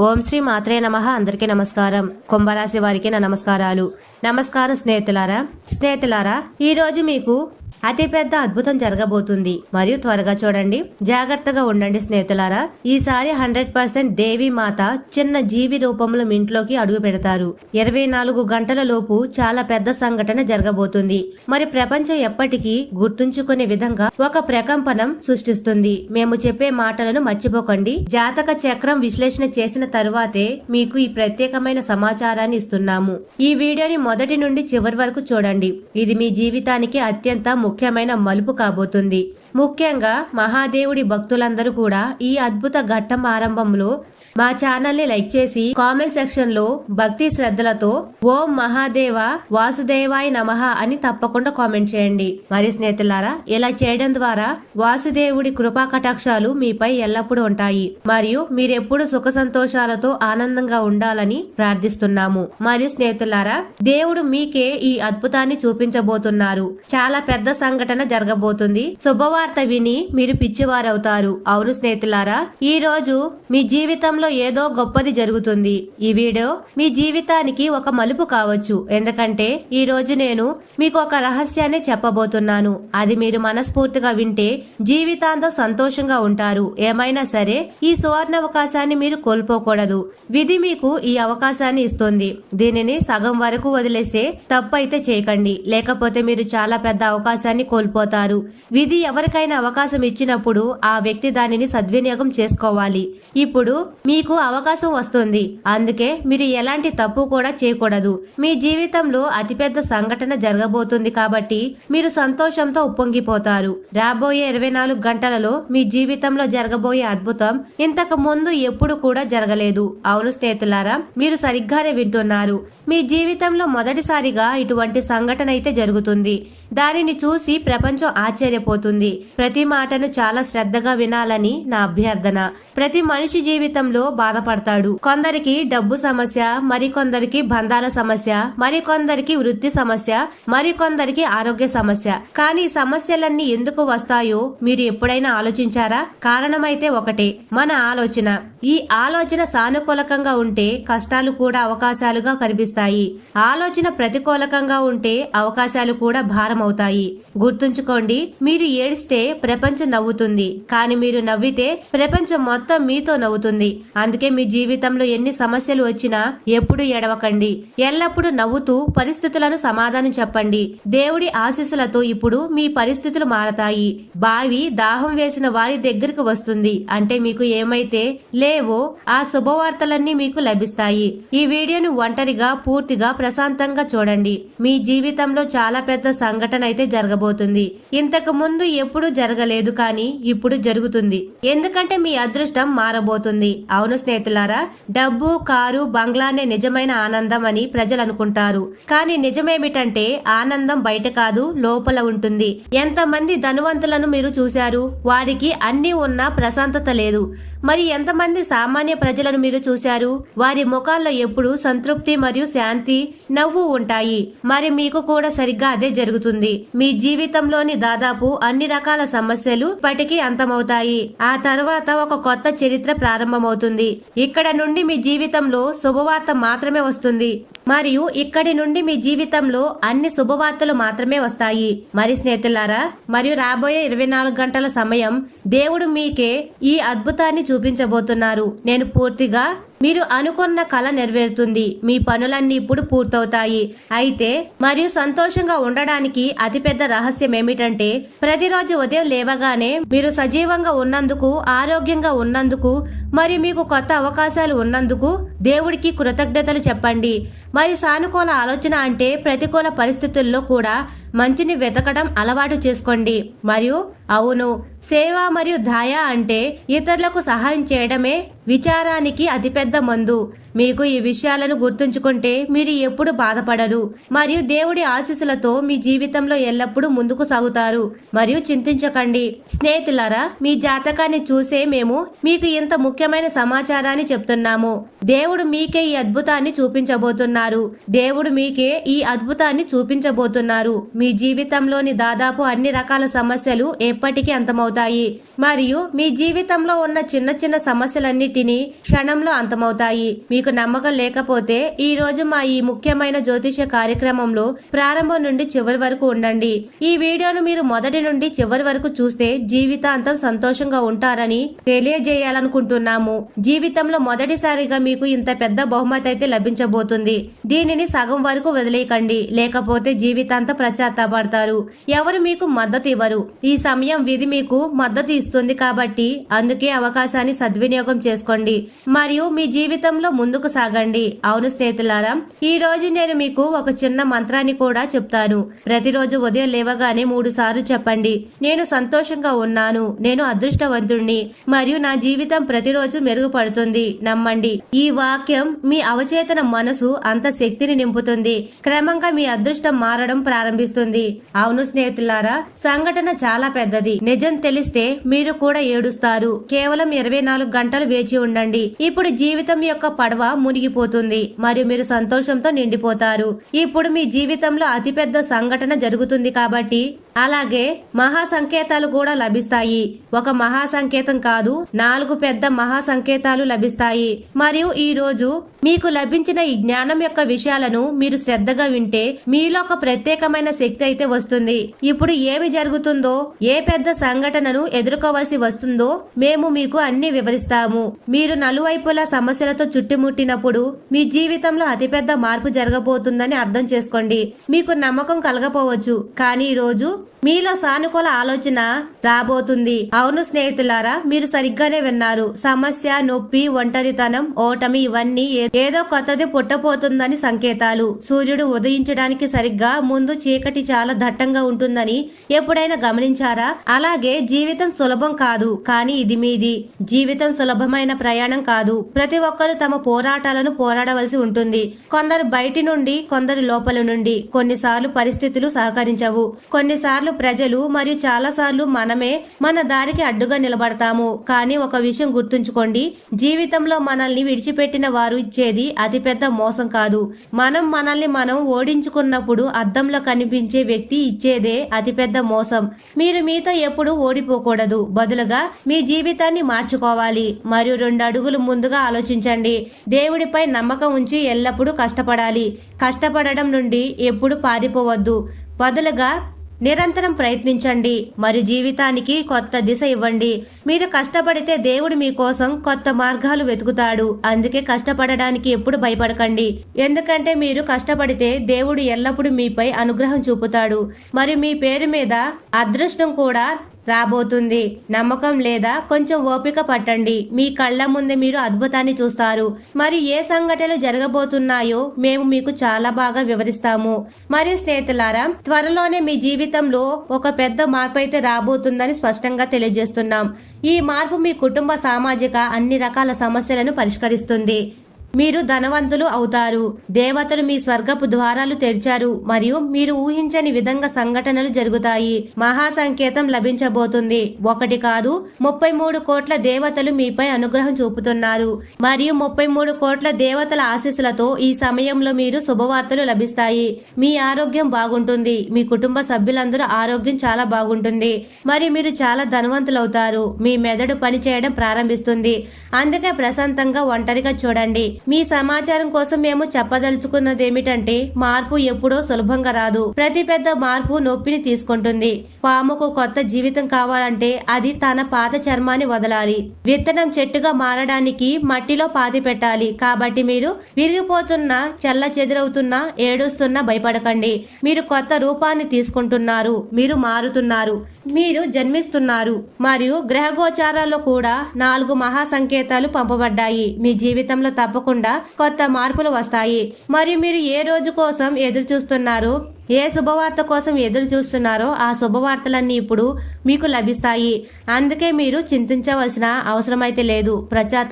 ఓం శ్రీ మాత్రే నమ. అందరికీ నమస్కారం. కుంభరాశి వారికి నా నమస్కారాలు. నమస్కారం స్నేహితులారా. స్నేహితులారా ఈ రోజు మీకు అతిపెద్ద అద్భుతం జరగబోతుంది. మరియు త్వరగా చూడండి. జాగ్రత్తగా ఉండండి స్నేహితులారా. ఈసారి హండ్రెడ్ పర్సెంట్ దేవి మాత చిన్న జీవి రూపంలో మీ ఇంట్లోకి అడుగు పెడతారు. ఇరవై నాలుగు గంటల లోపు చాలా పెద్ద సంఘటన జరగబోతుంది. మరి ప్రపంచం ఎప్పటికీ గుర్తుంచుకునే విధంగా ఒక ప్రకంపనం సృష్టిస్తుంది. మేము చెప్పే మాటలను మర్చిపోకండి. జాతక చక్రం విశ్లేషణ చేసిన తరువాతే మీకు ఈ ప్రత్యేకమైన సమాచారాన్ని ఇస్తున్నాము. ఈ వీడియోని మొదటి నుండి చివరి వరకు చూడండి. ఇది మీ జీవితానికి అత్యంత ముఖ్యమైన మలుపు కాబోతుంది. ముఖ్యంగా మహాదేవుడి భక్తులందరూ కూడా ఈ అద్భుత ఘట్టం ఆరంభంలో మా ఛానల్ని లైక్ చేసి కామెంట్ సెక్షన్లో భక్తి శ్రద్ధలతో ఓం మహాదేవ వాసుదేవాయ నమః అని తప్పకుండా కామెంట్ చేయండి. మరి స్నేహితులారా ఇలా చేయడం ద్వారా వాసుదేవుడి కృపా కటాక్షాలు మీపై ఎల్లప్పుడూ ఉంటాయి. మరియు మీరెప్పుడు సుఖ సంతోషాలతో ఆనందంగా ఉండాలని ప్రార్థిస్తున్నాము. మరియు స్నేహితులారా దేవుడు మీకే ఈ అద్భుతాన్ని చూపించబోతున్నారు. చాలా పెద్ద సంఘటన జరగబోతుంది. శుభవారం శుభవార్త విని మీరు పిచ్చివారవుతారు. అవును స్నేహితులారా ఈ రోజు మీ జీవితంలో ఏదో గొప్పది జరుగుతుంది. ఈ వీడియో మీ జీవితానికి ఒక మలుపు కావచ్చు. ఎందుకంటే ఈ రోజు నేను మీకు ఒక రహస్యాన్ని చెప్పబోతున్నాను. అది మీరు మనస్ఫూర్తిగా వింటే జీవితాంతం సంతోషంగా ఉంటారు. ఏమైనా సరే ఈ సువర్ణ అవకాశాన్ని మీరు కోల్పోకూడదు. విధి మీకు ఈ అవకాశాన్ని ఇస్తుంది. దీనిని సగం వరకు వదిలేసే తప్పు అయితే చేయకండి. లేకపోతే మీరు చాలా పెద్ద అవకాశాన్ని కోల్పోతారు. విధి ఎవరికైనా అవకాశం ఇచ్చినప్పుడు ఆ వ్యక్తి దానిని సద్వినియోగం చేసుకోవాలి. ఇప్పుడు మీకు అవకాశం వస్తుంది. అందుకే మీరు ఎలాంటి తప్పు కూడా చేయకూడదు. మీ జీవితంలో అతిపెద్ద సంఘటన జరగబోతుంది కాబట్టి మీరు సంతోషంతో ఉప్పొంగిపోతారు. రాబోయే ఇరవై నాలుగు గంటలలో మీ జీవితంలో జరగబోయే అద్భుతం ఇంతకు ముందు ఎప్పుడు కూడా జరగలేదు. అవును స్నేహితులారా మీరు సరిగ్గానే వింటున్నారు. మీ జీవితంలో మొదటిసారిగా ఇటువంటి సంఘటన అయితే జరుగుతుంది. దానిని చూసి ప్రపంచం ఆశ్చర్యపోతుంది. ప్రతి మాటను చాలా శ్రద్ధగా వినాలని నా అభ్యర్థన. ప్రతి మనిషి జీవితంలో బాధపడతాడు. కొందరికి డబ్బు సమస్య మరికొందరికి బంధాల సమస్య మరికొందరికి వృత్తి సమస్య మరికొందరికి ఆరోగ్య సమస్య. కానీ సమస్యలన్నీ ఎందుకు వస్తాయో మీరు ఎప్పుడైనా ఆలోచించారా? కారణమైతే ఒకటే మన ఆలోచన. ఈ ఆలోచన సానుకూలకంగా ఉంటే కష్టాలు కూడా అవకాశాలుగా కనిపిస్తాయి. ఆలోచన ప్రతికూలకంగా ఉంటే అవకాశాలు కూడా భారం అవుతాయి గుర్తుంచుకోండి మీరు ఏడిస్తే ప్రపంచం నవ్వుతుంది. కానీ మీరు నవ్వితే ప్రపంచం మొత్తం మీతో నవ్వుతుంది. అందుకే మీ జీవితంలో ఎన్ని సమస్యలు వచ్చినా ఎప్పుడు ఎడవకండి ఎల్లప్పుడూ నవ్వుతూ పరిస్థితులను సమాధానం చెప్పండి. దేవుడి ఆశీస్సులతో ఇప్పుడు మీ పరిస్థితులు మారతాయి. బావి దాహం వేసిన వారి దగ్గరకు వస్తుంది. అంటే మీకు ఏమైతే లేవో ఆ శుభవార్తలన్నీ మీకు లభిస్తాయి. ఈ వీడియోను ఒంటరిగా పూర్తిగా ప్రశాంతంగా చూడండి. మీ జీవితంలో చాలా పెద్ద సంఘటన అయితే జరగబోతుంది. ఇంతకు ముందు ఎప్పుడు ఎప్పుడు జరగలేదు కానీ ఇప్పుడు జరుగుతుంది. ఎందుకంటే మీ అదృష్టం మారబోతుంది. అవును స్నేహితులారా డబ్బు కారు బంగ్లానే నిజమైన ఆనందం అని ప్రజలు అనుకుంటారు. కానీ నిజమేమిటంటే ఆనందం బయట కాదు లోపల ఉంటుంది. ఎంతమంది ధనవంతులను మీరు చూశారు? వారికి అన్ని ఉన్నా ప్రశాంతత లేదు. మరి ఎంతమంది సామాన్య ప్రజలను మీరు చూశారు? వారి ముఖాల్లో ఎప్పుడు సంతృప్తి మరియు శాంతి నవ్వు ఉంటాయి. మరి మీకు కూడా సరిగ్గా అదే జరుగుతుంది. మీ జీవితంలోని దాదాపు అన్ని రకాల సమస్యలు ఇప్పటికీ అంతమవుతాయి. ఆ తర్వాత ఒక కొత్త చరిత్ర ప్రారంభమవుతుంది. ఇక్కడ నుండి మీ జీవితంలో శుభవార్త మాత్రమే వస్తుంది. మరియు ఇక్కడి నుండి మీ జీవితంలో అన్ని శుభవార్తలు మాత్రమే వస్తాయి. మరి స్నేహితులారా మరియు రాబోయే ఇరవై నాలుగు గంటల సమయం దేవుడు మీకే ఈ అద్భుతాన్ని చూపించబోతున్నారు. నేను పూర్తిగా మీరు అనుకున్న కళ నెరవేరుతుంది. మీ పనులన్నీ ఇప్పుడు పూర్తవుతాయి. అయితే మరియు సంతోషంగా ఉండడానికి అతిపెద్ద రహస్యం ఏమిటంటే ప్రతిరోజు ఉదయం లేవగానే మీరు సజీవంగా ఉన్నందుకు ఆరోగ్యంగా ఉన్నందుకు మరి మీకు కొత్త అవకాశాలు ఉన్నందుకు దేవుడికి కృతజ్ఞతలు చెప్పండి. మరి సానుకూల ఆలోచన అంటే ప్రతికూల పరిస్థితుల్లో కూడా మంచిని వెతకడం అలవాటు చేసుకోండి. మరియు అవును సేవ మరియు దాయా అంటే ఇతరులకు సహాయం చేయడమే విచారానికి అతిపెద్ద మందు. మీకు ఈ విషయాలను గుర్తుంచుకుంటే మీరు ఎప్పుడు బాధపడరు. మరియు దేవుడి ఆశీస్సులతో మీ జీవితంలో ఎల్లప్పుడూ ముందుకు సాగుతారు. మరియు చింతించకండి. స్నేహితులారా మీ జాతకాన్ని చూసే మేము మీకు ఇంత ముఖ్యమైన సమాచారాన్ని చెప్తున్నాము. దేవుడు మీకే ఈ అద్భుతాన్ని చూపించబోతున్నారు. దేవుడు మీకే ఈ అద్భుతాన్ని చూపించబోతున్నారు. మీ జీవితంలోని దాదాపు అన్ని రకాల సమస్యలు ఎప్పటికీ అంతమవుతాయి. మరియు మీ జీవితంలో ఉన్న చిన్న చిన్న సమస్యలన్నిటినీ క్షణంలో అంతమవుతాయి. మీకు నమ్మకం లేకపోతే ఈ రోజు మా ఈ ముఖ్యమైన జ్యోతిష కార్యక్రమంలో ప్రారంభం నుండి చివరి వరకు ఉండండి. ఈ వీడియోను మీరు మొదటి నుండి చివరి వరకు చూస్తే జీవితాంతం సంతోషంగా ఉంటారని తెలియజేయాలనుకుంటున్నాము. జీవితంలో మొదటిసారిగా మీ మీకు ఇంత పెద్ద బహుమతి అయితే లభించబోతుంది. దీనిని సగం వరకు వదిలేయకండి. లేకపోతే జీవితాంత ప్రచాత్తపడతారు ఎవరు మీకు మద్దతు ఇవ్వరు. ఈ సమయం విధి మీకు మద్దతు ఇస్తుంది కాబట్టి అందుకే అవకాశాన్ని సద్వినియోగం చేసుకోండి. మరియు మీ జీవితంలో ముందుకు సాగండి. అవును స్నేహితులారా ఈ రోజు నేను మీకు ఒక చిన్న మంత్రాన్ని కూడా చెప్తాను. ప్రతిరోజు ఉదయం లేవగానే మూడు సార్లు చెప్పండి. నేను సంతోషంగా ఉన్నాను. నేను అదృష్టవంతుణ్ణి. మరియు నా జీవితం ప్రతిరోజు మెరుగుపడుతుంది. నమ్మండి. ఈ ఈ వాక్యం మీ అవచేతన మనసు అంత శక్తిని నింపుతుంది. క్రమంగా మీ అదృష్టం మారడం ప్రారంభిస్తుంది. అవును స్నేహితులారా సంఘటన చాలా పెద్దది. నిజం తెలిస్తే మీరు కూడా ఏడుస్తారు. కేవలం ఇరవై నాలుగు గంటలు వేచి ఉండండి. ఇప్పుడు జీవితం యొక్క పడవ మునిగిపోతుంది. మరియు మీరు సంతోషంతో నిండిపోతారు. ఇప్పుడు మీ జీవితంలో అతిపెద్ద సంఘటన జరుగుతుంది కాబట్టి అలాగే మహా సంకేతాలు కూడా లభిస్తాయి. ఒక మహా సంకేతం కాదు నాలుగు పెద్ద మహా సంకేతాలు లభిస్తాయి. మరియు ఈ రోజు మీకు లభించిన ఈ జ్ఞానం యొక్క విషయాలను మీరు శ్రద్ధగా వింటే మీలో ఒక ప్రత్యేకమైన శక్తి అయితే వస్తుంది. ఇప్పుడు ఏమి జరుగుతుందో ఏ పెద్ద సంఘటనను ఎదుర్కోవాల్సి వస్తుందో మేము మీకు అన్ని వివరిస్తాము. మీరు నలువైపులా సమస్యలతో చుట్టుముట్టినప్పుడు మీ జీవితంలో అతిపెద్ద మార్పు జరగబోతుందని అర్థం చేసుకోండి. మీకు నమ్మకం కలగపోవచ్చు. కానీ ఈ రోజు మీలో సానుకూల ఆలోచన రాబోతుంది. అవును స్నేహితులారా మీరు సరిగ్గానే విన్నారు. సమస్య నొప్పి ఒంటరితనం ఓటమి ఇవన్నీ ఏ- ఏదో కొత్తది పుట్టపోతుందని సంకేతాలు. సూర్యుడు ఉదయించడానికి సరిగ్గా ముందు చీకటి చాలా దట్టంగా ఉంటుందని ఎప్పుడైనా గమనించారా? అలాగే జీవితం సులభం కాదు కానీ ఇది మీది. జీవితం సులభమైన ప్రయాణం కాదు. ప్రతి ఒక్కరూ తమ పోరాటాలను పోరాడవలసి ఉంటుంది. కొందరు బయటి నుండి కొందరు లోపల నుండి. కొన్నిసార్లు పరిస్థితులు సహకరించవు. కొన్నిసార్లు ప్రజలు మరియు చాలాసార్లు మనమే మన దారికి అడ్డుగా నిలబడతాము. కానీ ఒక విషయం గుర్తుంచుకోండి. జీవితంలో మనల్ని విడిచిపెట్టిన వారు ఇచ్చే ఇచ్చేది అతిపెద్ద మోసం కాదు. మనం మనల్ని మనం ఓడించుకున్నప్పుడు అద్దంలో కనిపించే వ్యక్తి ఇచ్చేదే అతిపెద్ద మోసం. మీరు మీతో ఎప్పుడు ఓడిపోకూడదు. బదులుగా మీ జీవితాన్ని మార్చుకోవాలి. మరియు రెండు అడుగులు ముందుగా ఆలోచించండి. దేవుడిపై నమ్మకం ఉంచి ఎల్లప్పుడూ కష్టపడాలి. కష్టపడడం నుండి ఎప్పుడు పారిపోవద్దు. బదులుగా నిరంతరం ప్రయత్నించండి. మరి జీవితానికి కొత్త దిశ ఇవ్వండి. మీరు కష్టపడితే దేవుడు మీకోసం కొత్త మార్గాలు వెతుకుతాడు. అందుకే కష్టపడడానికి ఎప్పుడు భయపడకండి. ఎందుకంటే మీరు కష్టపడితే దేవుడు ఎల్లప్పుడూ మీపై అనుగ్రహం చూపుతాడు. మరి మీ పేరు మీద అదృష్టం కూడా రాబోతుంది. నమ్మకం లేదా కొంచెం ఓపిక పట్టండి. మీ కళ్ళ ముందే మీరు అద్భుతాన్ని చూస్తారు. మరి ఏ సంఘటనలు జరగబోతున్నాయో మేము మీకు చాలా బాగా వివరిస్తాము. మరియు స్నేహితులారా త్వరలోనే మీ జీవితంలో ఒక పెద్ద మార్పు అయితే రాబోతుందని స్పష్టంగా తెలియజేస్తున్నాం. ఈ మార్పు మీ కుటుంబ సామాజిక అన్ని రకాల సమస్యలను పరిష్కరిస్తుంది. మీరు ధనవంతులు అవుతారు. దేవతలు మీ స్వర్గపు ద్వారాలు తెరిచారు. మరియు మీరు ఊహించని విధంగా సంఘటనలు జరుగుతాయి. మహా సంకేతం లభించబోతుంది. ఒకటి కాదు ముప్పై మూడు కోట్ల దేవతలు మీపై అనుగ్రహం చూపుతున్నారు. మరియు ముప్పై మూడు కోట్ల దేవతల ఆశీస్సులతో ఈ సమయంలో మీరు శుభవార్తలు లభిస్తాయి. మీ ఆరోగ్యం బాగుంటుంది. మీ కుటుంబ సభ్యులందరూ ఆరోగ్యం చాలా బాగుంటుంది. మరి మీరు చాలా ధనవంతులవుతారు. మీ మెదడు పని చేయడం ప్రారంభిస్తుంది. అందుకే ప్రశాంతంగా ఒంటరిగా చూడండి. మీ సమాచారం కోసం మేము చెప్పదలుచుకున్నది ఏమిటంటే మార్పు ఎప్పుడో సులభంగా రాదు. ప్రతి పెద్ద మార్పు నొప్పిని తీసుకుంటుంది. పాముకు కొత్త జీవితం కావాలంటే అది తన పాత చర్మాన్ని వదలాలి. విత్తనం చెట్టుగా మారడానికి మట్టిలో పాతి పెట్టాలి. కాబట్టి మీరు విరిగిపోతున్న చెల్ల చెదురవుతున్న ఏడుస్తున్నా భయపడకండి. మీరు కొత్త రూపాన్ని తీసుకుంటున్నారు. మీరు మారుతున్నారు. మీరు జన్మిస్తున్నారు మరియు గ్రహగోచారాల్లో కూడా నాలుగు మహా సంకేతాలు పంపబడ్డాయి. మీ జీవితంలో తప్పకుండా కొత్త మార్పులు వస్తాయి. మరియు మీరు ఏ రోజు కోసం ఎదురు చూస్తున్నారో ఏ శుభవార్త కోసం ఎదురు చూస్తున్నారో ఆ శుభవార్తలన్నీ ఇప్పుడు మీకు లభిస్తాయి. అందుకే మీరు చింతించవలసిన అవసరమైతే లేదు.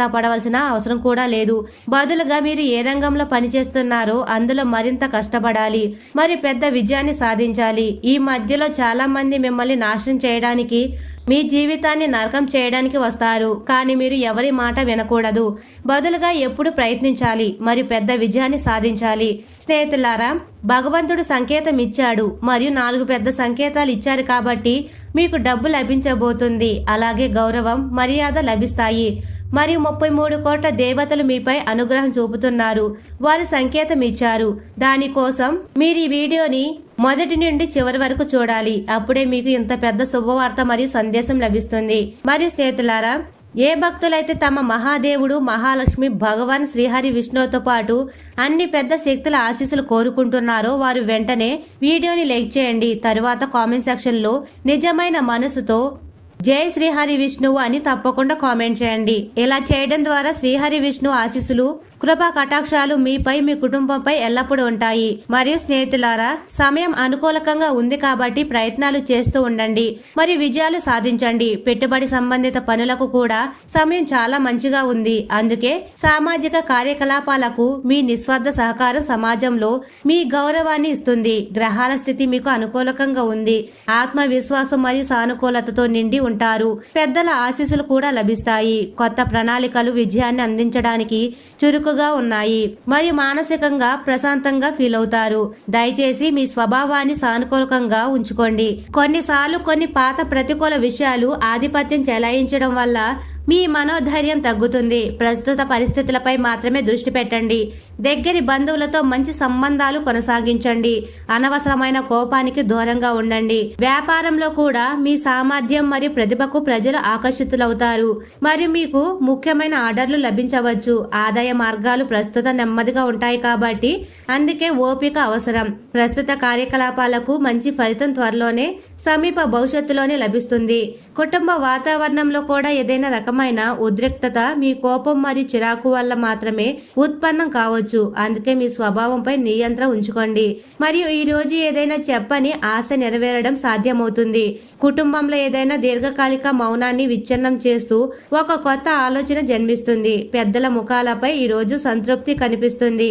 పడవలసిన అవసరం కూడా లేదు. బదులుగా మీరు ఏ రంగంలో పనిచేస్తున్నారో అందులో మరింత కష్టపడాలి. మరి పెద్ద విజయాన్ని సాధించాలి. ఈ మధ్యలో చాలా మంది మిమ్మల్ని నాశనం చేయడానికి మీ జీవితాన్ని నరకం చేయడానికి వస్తారు. కానీ మీరు ఎవరి మాట వినకూడదు. బదులుగా ఎప్పుడు ప్రయత్నించాలి. మరియు పెద్ద విజయాన్ని సాధించాలి. స్నేహితులారా భగవంతుడు సంకేతం ఇచ్చాడు. మరియు నాలుగు పెద్ద సంకేతాలు ఇచ్చారు కాబట్టి మీకు డబ్బు లభించబోతుంది. అలాగే గౌరవం మర్యాద లభిస్తాయి. మరియు ముప్పై మూడు కోట్ల దేవతలు మీపై అనుగ్రహం చూపుతున్నారు. వారు సంకేతం ఇచ్చారు దానికోసం మీరు ఈ వీడియోని మొదటి నుండి చివరి వరకు చూడాలి. అప్పుడే మీకు ఇంత పెద్ద శుభవార్త మరియు సందేశం లభిస్తుంది. మరియు స్నేహితులారా ఏ భక్తులైతే తమ మహాదేవుడు మహాలక్ష్మి భగవాన్ శ్రీహరి విష్ణువుతో పాటు అన్ని పెద్ద శక్తుల ఆశీస్సులు కోరుకుంటున్నారో వారు వెంటనే వీడియోని లైక్ చేయండి. తరువాత కామెంట్ సెక్షన్లో నిజమైన మనసుతో జై శ్రీహరి విష్ణువు అని తప్పకుండా కామెంట్ చేయండి. ఇలా చేయడం ద్వారా శ్రీహరి విష్ణు ఆశీస్సులు కృపా కటాక్షాలు మీపై మీ కుటుంబంపై ఎల్లప్పుడూ ఉంటాయి. మరియు స్నేహితులారా సమయం అనుకూలకంగా ఉంది కాబట్టి ప్రయత్నాలు చేస్తూ ఉండండి. మరి విజయాలు సాధించండి. పెట్టుబడి సంబంధిత పనులకు కూడా సమయం చాలా మంచిగా ఉంది. అందుకే సామాజిక కార్యకలాపాలకు మీ నిస్వార్థ సహకారం సమాజంలో మీ గౌరవాన్ని ఇస్తుంది. గ్రహాల స్థితి మీకు అనుకూలకంగా ఉంది. ఆత్మవిశ్వాసం మరియు సానుకూలతతో నిండి ఉంటారు. పెద్దల ఆశీస్సులు కూడా లభిస్తాయి. కొత్త ప్రణాళికలు విజయాన్ని అందించడానికి చురుకు చురుకుగా ఉన్నాయి. మరియు మానసికంగా ప్రశాంతంగా ఫీల్ అవుతారు. దయచేసి మీ స్వభావాన్ని సానుకూలకంగా ఉంచుకోండి. కొన్నిసార్లు కొన్ని పాత ప్రతికూల విషయాలు ఆధిపత్యం చెలాయించడం వల్ల మీ మనోధైర్యం తగ్గుతుంది. ప్రస్తుత పరిస్థితులపై మాత్రమే దృష్టి పెట్టండి. దగ్గరి బంధువులతో మంచి సంబంధాలు కొనసాగించండి. అనవసరమైన కోపానికి దూరంగా ఉండండి. వ్యాపారంలో కూడా మీ సామర్థ్యం మరియు ప్రతిభకు ప్రజలు ఆకర్షితులవుతారు. మరియు మీకు ముఖ్యమైన ఆర్డర్లు లభించవచ్చు. ఆదాయ మార్గాలు ప్రస్తుత నెమ్మదిగా ఉంటాయి కాబట్టి అందుకే ఓపిక అవసరం. ప్రస్తుత కార్యకలాపాలకు మంచి ఫలితం త్వరలోనే సమీప భవిష్యత్తులోనే లభిస్తుంది. కుటుంబ వాతావరణంలో కూడా ఏదైనా రకమైన ఉద్రిక్తత మీ కోపం మరియు చిరాకు వల్ల మాత్రమే ఉత్పన్నం కావచ్చు. అందుకే మీ స్వభావంపై నియంత్రణ ఉంచుకోండి. మరియు ఈ రోజు ఏదైనా చెప్పని ఆశ నెరవేరడం సాధ్యమవుతుంది. కుటుంబంలో ఏదైనా దీర్ఘకాలిక మౌనాన్ని విచ్ఛిన్నం చేస్తూ ఒక కొత్త ఆలోచన జన్మిస్తుంది. పెద్దల ముఖాలపై ఈ రోజు సంతృప్తి కనిపిస్తుంది.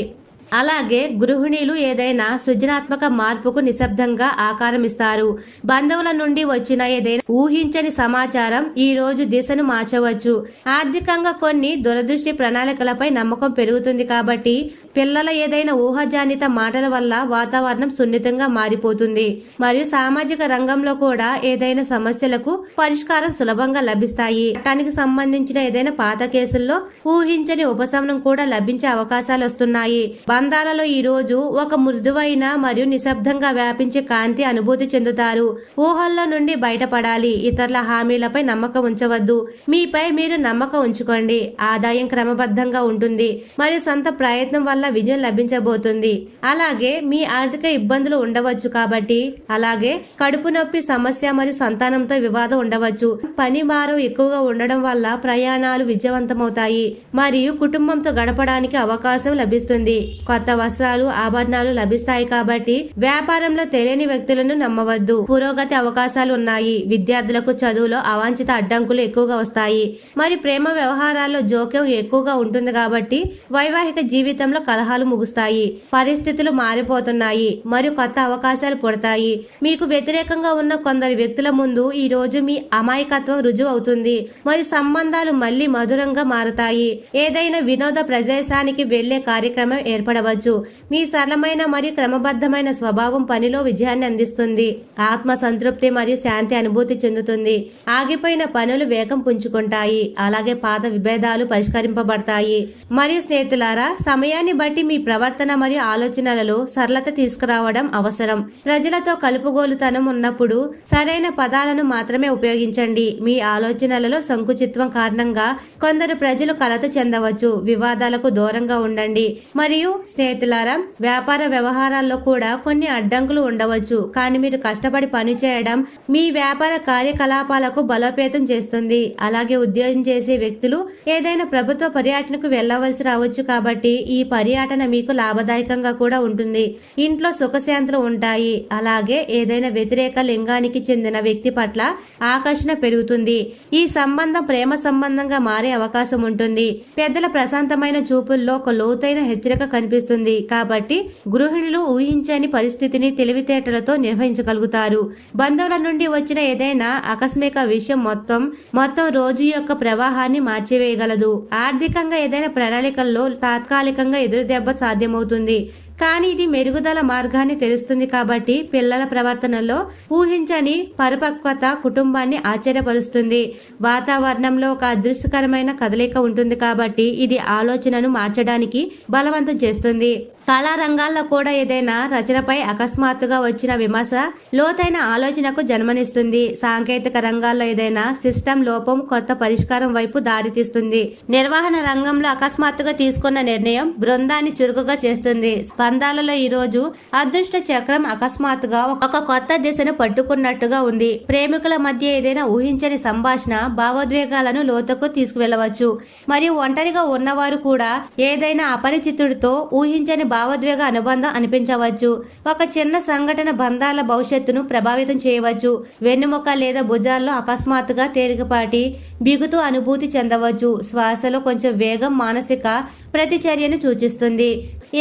అలాగే గృహిణీలు ఏదైనా సృజనాత్మక మార్పుకు నిశ్శబ్దంగా ఆకారం ఇస్తారు బంధువుల నుండి వచ్చిన ఏదైనా ఊహించని సమాచారం ఈ రోజు దిశను మార్చవచ్చు. ఆర్థికంగా కొన్ని దురదృష్టి ప్రణాళికలపై నమ్మకం పెరుగుతుంది కాబట్టి పిల్లల ఏదైనా ఊహజానిత మాటల వల్ల వాతావరణం సున్నితంగా మారిపోతుంది. మరియు సామాజిక రంగంలో కూడా ఏదైనా సమస్యలకు పరిష్కారం సులభంగా లభిస్తాయి. దానికి సంబంధించిన ఏదైనా పాత కేసుల్లో ఊహించని ఉపశమనం కూడా లభించే అవకాశాలు వస్తున్నాయి. అందాలలో ఈ రోజు ఒక మృదువైన మరియు నిశ్శబ్దంగా వ్యాపించే కాంతి అనుభూతి చెందుతారు. ఊహల్లో నుండి బయటపడాలి. ఇతరుల హామీలపై నమ్మకం ఉంచవద్దు. మీపై మీరు నమ్మకం ఉంచుకోండి. ఆదాయం క్రమబద్ధంగా ఉంటుంది. మరియు సొంత ప్రయత్నం వల్ల విజయం లభించబోతుంది. అలాగే మీ ఆర్థిక ఇబ్బందులు ఉండవచ్చు కాబట్టి అలాగే కడుపు నొప్పి సమస్య మరియు సంతానంతో వివాదం ఉండవచ్చు. పని భారం ఎక్కువగా ఉండడం వల్ల ప్రయాణాలు విజయవంతమవుతాయి. మరియు కుటుంబంతో గడపడానికి అవకాశం లభిస్తుంది. కొత్త వస్త్రాలు ఆభరణాలు లభిస్తాయి కాబట్టి వ్యాపారంలో తెలియని వ్యక్తులను నమ్మవద్దు. పురోగతి అవకాశాలు ఉన్నాయి విద్యార్థులకు చదువులో అవాంఛిత అడ్డంకులు ఎక్కువగా వస్తాయి. మరి ప్రేమ వ్యవహారాల్లో జోక్యం ఎక్కువగా ఉంటుంది కాబట్టి వైవాహిక జీవితంలో కలహాలు ముగుస్తాయి. పరిస్థితులు మారిపోతున్నాయి. మరియు కొత్త అవకాశాలు పుడతాయి. మీకు వ్యతిరేకంగా ఉన్న కొందరు వ్యక్తుల ముందు ఈ రోజు మీ అమాయకత్వం రుజువు అవుతుంది. మరి సంబంధాలు మళ్ళీ మధురంగా మారతాయి. ఏదైనా వినోద ప్రదేశానికి వెళ్ళే కార్యక్రమం సహాయపడవచ్చు మీ సరళమైన మరియు క్రమబద్ధమైన స్వభావం పనిలో విజయాన్ని అందిస్తుంది. ఆత్మ సంతృప్తి మరియు శాంతి అనుభూతి చెందుతుంది. ఆగిపోయిన పనులు వేగం పుంజుకుంటాయి. అలాగే పాత విభేదాలు పరిష్కరింపబడతాయి. మరియు స్నేహితులారా సమయాన్ని బట్టి మీ ప్రవర్తన మరియు ఆలోచనలలో సరళత తీసుకురావడం అవసరం. ప్రజలతో కలుపుగోలుతనం ఉన్నప్పుడు సరైన పదాలను మాత్రమే ఉపయోగించండి. మీ ఆలోచనలలో సంకుచిత్వం కారణంగా కొందరు ప్రజలు కలత చెందవచ్చు. వివాదాలకు దూరంగా ఉండండి. మరియు స్నేహితులారా వ్యాపార వ్యవహారాల్లో కూడా కొన్ని అడ్డంకులు ఉండవచ్చు. కానీ మీరు కష్టపడి పనిచేయడం మీ వ్యాపార కార్యకలాపాలకు బలోపేతం చేస్తుంది. అలాగే ఉద్యోగం చేసే వ్యక్తులు ఏదైనా ప్రభుత్వ పర్యటనకు వెళ్ళవలసి రావచ్చు కాబట్టి ఈ పర్యటన మీకు లాభదాయకంగా కూడా ఉంటుంది. ఇంట్లో సుఖశాంతులు ఉంటాయి. అలాగే ఏదైనా వ్యతిరేక లింగానికి చెందిన వ్యక్తి పట్ల ఆకర్షణ పెరుగుతుంది. ఈ సంబంధం ప్రేమ సంబంధంగా మారే అవకాశం ఉంటుంది. పెద్దల ప్రశాంతమైన చూపుల్లో ఒక లోతైన హెచ్చరిక కనిపి కనిపిస్తుంది. కాబట్టి గృహిణులు ఊహించని పరిస్థితిని తెలివితేటలతో నిర్వహించగలుగుతారు. బంధువుల నుండి వచ్చిన ఏదైనా ఆకస్మిక విషయం మొత్తం మొత్తం రోజు యొక్క ప్రవాహాన్ని మార్చివేయగలదు. ఆర్థికంగా ఏదైనా ప్రణాళికల్లో తాత్కాలికంగా ఎదురు దెబ్బ సాధ్యమవుతుంది. కానీ ఇది మెరుగుదల మార్గాన్ని తెలుస్తుంది కాబట్టి పిల్లల ప్రవర్తనలో ఊహించని పరిపక్వత కుటుంబాన్ని ఆశ్చర్యపరుస్తుంది. వాతావరణంలో ఒక అదృష్టకరమైన కదలిక ఉంటుంది కాబట్టి ఇది ఆలోచనను మార్చడానికి బలవంతం చేస్తుంది. కళారంగాల్లో కూడా ఏదైనా రచనపై అకస్మాత్తుగా వచ్చిన విమర్శ లోతైన ఆలోచనకు జన్మనిస్తుంది. సాంకేతిక రంగాల్లో ఏదైనా సిస్టమ్ లోపం కొత్త పరిష్కారం వైపు దారితీస్తుంది. నిర్వహణ రంగంలో అకస్మాత్తుగా తీసుకున్న నిర్ణయం బృందాన్ని చురుకుగా చేస్తుంది. స్పందాలలో ఈ రోజు అదృష్ట చక్రం అకస్మాత్తుగా ఒక కొత్త దిశను పట్టుకున్నట్టుగా ఉంది. ప్రేమికుల మధ్య ఏదైనా ఊహించని సంభాషణ భావోద్వేగాలను లోతుకు తీసుకువెళ్ళవచ్చు మరియు ఒంటరిగా ఉన్నవారు కూడా ఏదైనా అపరిచితుడితో ఊహించని భావోద్వేగ అనుబంధం అనిపించవచ్చు. ఒక చిన్న సంఘటన బంధాల భవిష్యత్తును ప్రభావితం చేయవచ్చు. వెన్నుముక లేదా భుజాల్లో అకస్మాత్తుగా తేలికపాటి బిగుతూ అనుభూతి చెందవచ్చు. శ్వాసలో కొంచెం వేగం మానసిక ప్రతిచర్యను సూచిస్తుంది.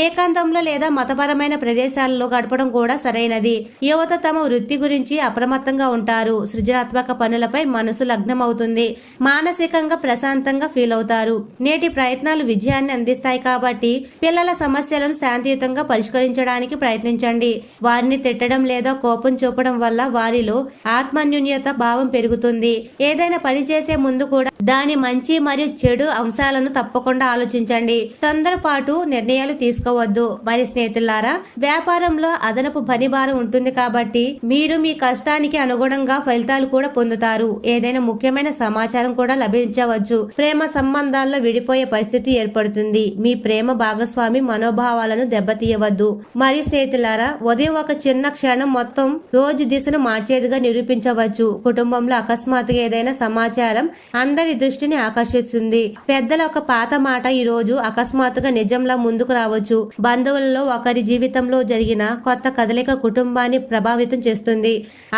ఏకాంతంలో లేదా మతపరమైన ప్రదేశాలలో గడపడం కూడా సరైనది. యువత తమ వృత్తి గురించి అప్రమత్తంగా ఉంటారు. సృజనాత్మక పనులపై మనసు లగ్నమవుతుంది. మానసికంగా ప్రశాంతంగా ఫీల్ అవుతారు. నేటి ప్రయత్నాలు విజయాన్ని అందిస్తాయి కాబట్టి పిల్లల సమస్యలను శాంతియుతంగా పరిష్కరించడానికి ప్రయత్నించండి. వారిని తిట్టడం లేదా కోపం చూపడం వల్ల వారిలో ఆత్మన్యూన్యత భావం పెరుగుతుంది. ఏదైనా పని చేసే ముందు కూడా దాని మంచి మరియు చెడు అంశాలను తప్పకుండా ఆలోచించండి. తొందరపాటు నిర్ణయాలు తీసుకోవద్దు. మరి స్నేహితులారా వ్యాపారంలో అదనపు పని భారం ఉంటుంది కాబట్టి మీరు మీ కష్టానికి అనుగుణంగా ఫలితాలు కూడా పొందుతారు. ఏదైనా ముఖ్యమైన సమాచారం కూడా లభించవచ్చు. ప్రేమ సంబంధాల్లో విడిపోయే పరిస్థితి ఏర్పడుతుంది. మీ ప్రేమ భాగస్వామి మనోభావాలను దెబ్బతీయవద్దు. మరి స్నేహితులారా ఉదయం ఒక చిన్న క్షణం మొత్తం రోజు దిశను మార్చేదిగా నిరూపించవచ్చు. కుటుంబంలో అకస్మాత్తుగా ఏదైనా సమాచారం అందరి దృష్టిని ఆకర్షిస్తుంది. పెద్దల ఒక పాత మాట ఈ రోజు అకస్మాత్తుగా నిజంలా ముందుకు రావచ్చు. బంధువులలో ఒకరి జీవితంలో జరిగిన కొత్త కదలిక కుటుంబాన్ని ప్రభావితం చేస్తుంది.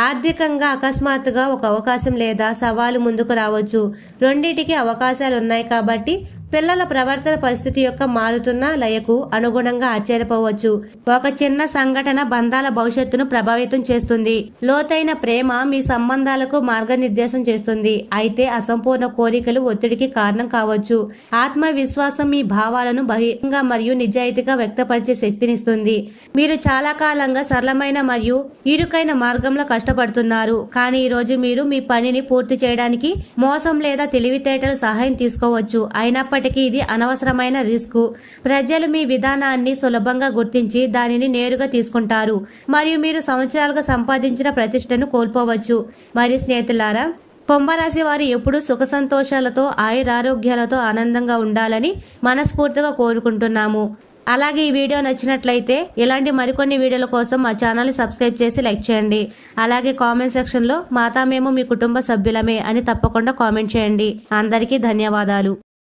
ఆర్థికంగా అకస్మాత్తుగా ఒక అవకాశం లేదా సవాలు ముందుకు రావచ్చు. రెండింటికి అవకాశాలు ఉన్నాయి కాబట్టి పిల్లల ప్రవర్తన పరిస్థితి యొక్క మారుతున్న లయకు అనుగుణంగా ఆశ్చర్యపోవచ్చు. ఒక చిన్న సంఘటన బంధాల భవిష్యత్తును ప్రభావితం చేస్తుంది. లోతైన ప్రేమ మీ సంబంధాలకు మార్గనిర్దేశం చేస్తుంది. అయితే అసంపూర్ణ కోరికలు ఒత్తిడికి కారణం కావచ్చు. ఆత్మవిశ్వాసం మీ భావాలను బహిరంగ మరియు నిజాయితీగా వ్యక్తపరిచే శక్తినిస్తుంది. మీరు చాలా కాలంగా సరళమైన మరియు ఇరుకైన మార్గంలో కష్టపడుతున్నారు. కానీ ఈరోజు మీరు మీ పనిని పూర్తి చేయడానికి మోసం లేదా తెలివితేటల సహాయం తీసుకోవచ్చు. అయినప్పటికీ ఇది అనవసరమైన రిస్క్. ప్రజలు మీ విధానాన్ని సులభంగా గుర్తించి దానిని నేరుగా తీసుకుంటారు. మరియు మీరు సంవత్సరాలుగా సంపాదించిన ప్రతిష్టను కోల్పోవచ్చు. మరియు స్నేహితులారా కుంభరాశి వారు ఎప్పుడూ సుఖ సంతోషాలతో ఆయురారోగ్యాలతో ఆనందంగా ఉండాలని మనస్ఫూర్తిగా కోరుకుంటున్నాము. అలాగే ఈ వీడియో నచ్చినట్లయితే ఇలాంటి మరికొన్ని వీడియోల కోసం మా ఛానల్ని సబ్స్క్రైబ్ చేసి లైక్ చేయండి. అలాగే కామెంట్ సెక్షన్లో మాతా మేము మీ కుటుంబ సభ్యులమే అని తప్పకుండా కామెంట్ చేయండి. అందరికీ ధన్యవాదాలు.